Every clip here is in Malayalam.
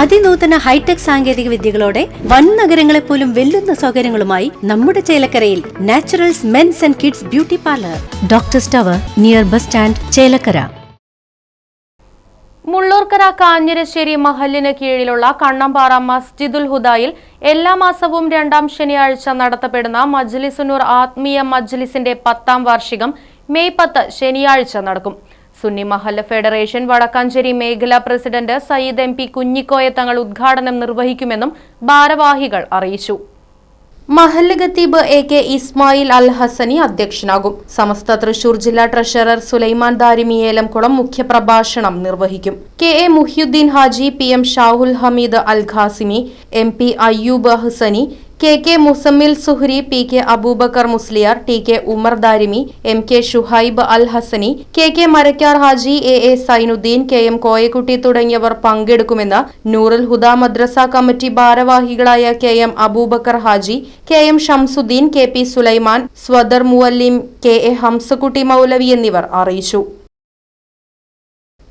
അതിനൂതന ഹൈടെക് സാങ്കേതിക വിദ്യകളോടെ വൻ നഗരങ്ങളെ പോലും വെല്ലുന്ന സൗകര്യങ്ങളുമായി നമ്മുടെ ചേലക്കരയിൽ Naturals men's and kids beauty parlour. Doctor സ്റ്റവർ near bus stand Chelakkara. Mullurkara Kanjirassery മഹലിന് കീഴിലുള്ള കണ്ണമ്പാറ മസ്ജിദുൽ ഹുദായിൽ എല്ലാ മാസവും രണ്ടാം ശനിയാഴ്ച നടത്തപ്പെടുന്ന മജ്ലിസുനൂർ ആത്മീയ മജ്ലിസിന്റെ പത്താം വാർഷികം മെയ് പത്ത് ശനിയാഴ്ച നടക്കും. സുന്നി മഹല്ല ഫെഡറേഷൻ വടക്കാഞ്ചേരി മേഖലാ president Sayyid M P Kunhikoya Thangal ഉദ്ഘാടനം നിർവഹിക്കുമെന്നും ഭാരവാഹികൾ അറിയിച്ചു. മഹല്ല് ഖത്തീബ് എ കെ ഇസ്മായിൽ അൽ ഹസനി അധ്യക്ഷനാകും. സമസ്ത തൃശൂർ ജില്ലാ ട്രഷറർ സുലൈമാൻ ദാരിമി ഏലംകുളം മുഖ്യപ്രഭാഷണം നിർവഹിക്കും. K A Muhyuddin Haji P M Shahul Hameed Al Qasimi M P Ayyub Hasani K K Muzammil Suhri P K Aboobacker Musliyar T K Umar Darimi M K Shuhaib Al Hasani K K Marakkar Haji A A Zainuddin K M Koyakutty തുടങ്ങിയവർ പങ്കെടുക്കുമെന്ന് നൂറുൽ ഹുദ മദ്രസ കമ്മിറ്റി ഭാരവാഹികളായ K M Abubakar Haji K M Shamsuddin K P Sulaiman സ്വദർ മുവല്ലിം K A Hamzakutty മൗലവി എന്നിവർ അറിയിച്ചു.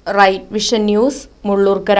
Right Vision News Mullurkara.